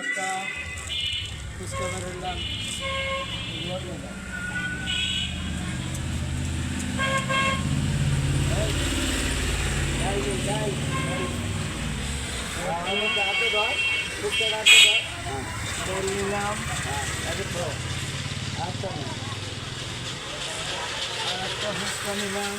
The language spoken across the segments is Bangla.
একটা ফুচকা বেরোলাম নিলাম আচ্ছা আর একটা ফুচকা নিলাম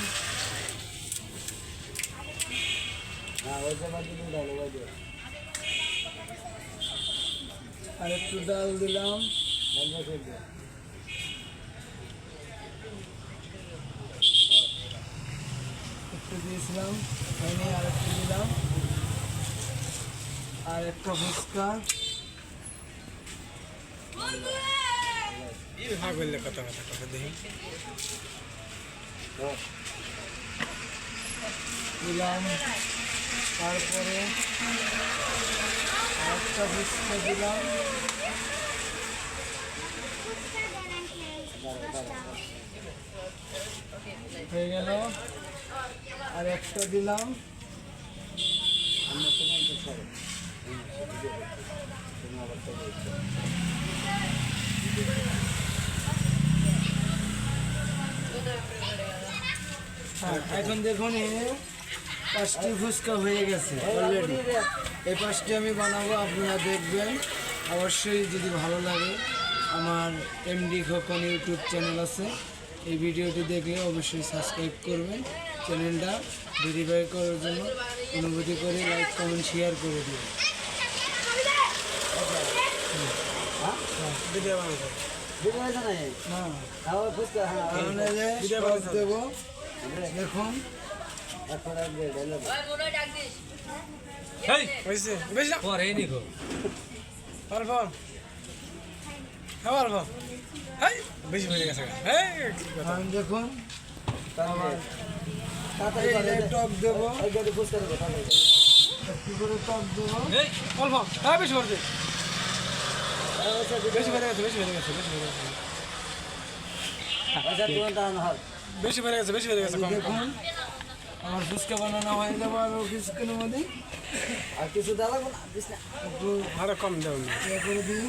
আর একটু ডাল দিলাম। একটু দিয়েছিলাম, এখানে আর একটু দিলাম। আর একটা ফুচকা। কথা কথা দেখি দিলাম। তারপরে একটা ফুচকা দিলাম। হয়ে গেল। আর একটা দিলাম। হ্যাঁ, এখন দেখুন পাঁচটি ফুচকা হয়ে গেছে অলরেডি এই পাঁচটি আমি বানাবো আপনারা দেখবেন। অবশ্যই যদি ভালো লাগে আমার এমডি খোকন ইউটিউব চ্যানেল আছে। এই ভিডিওটি দেখলে অবশ্যই সাবস্ক্রাইব করবেন। চ্যানেলটা ভেরিফাই করার জন্য অনুভূতি করে লাইক কমেন্ট শেয়ার করে দিন ভিডিও বানাবো না তাহলে যে সস দেবো দেখুন দেখুন টক দেবো। একটু করে টক দেবো। এই। অল্প হ্যাঁ বেশি করে বেশি বেড়ে গেছে বেশি বেড়ে গেছে বেশি বেড়ে গেছে। বেশি বেড়ে গেছে বেশি বেড়ে গেছে কম। আমার ফুচকা বানানো হয়ে যাব আরও কিছুক্ষণের মধ্যে আর কিছু না। একটু আরও কম দেব ইয়ে করে দিই।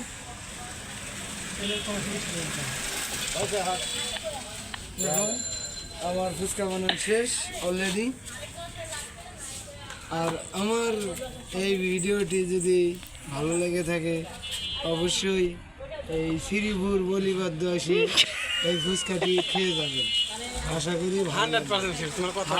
আমার ফুচকা বানানো শেষ অলরেডি আর আমার এই ভিডিওটি যদি ভালো লেগে থাকে অবশ্যই এই শ্রীপুর বলিবাদ্য আসি এই ফুচকাটি খেয়ে যাবেন। আশা করি হান্ড্রেড পার্সেন্ট তোমার কথা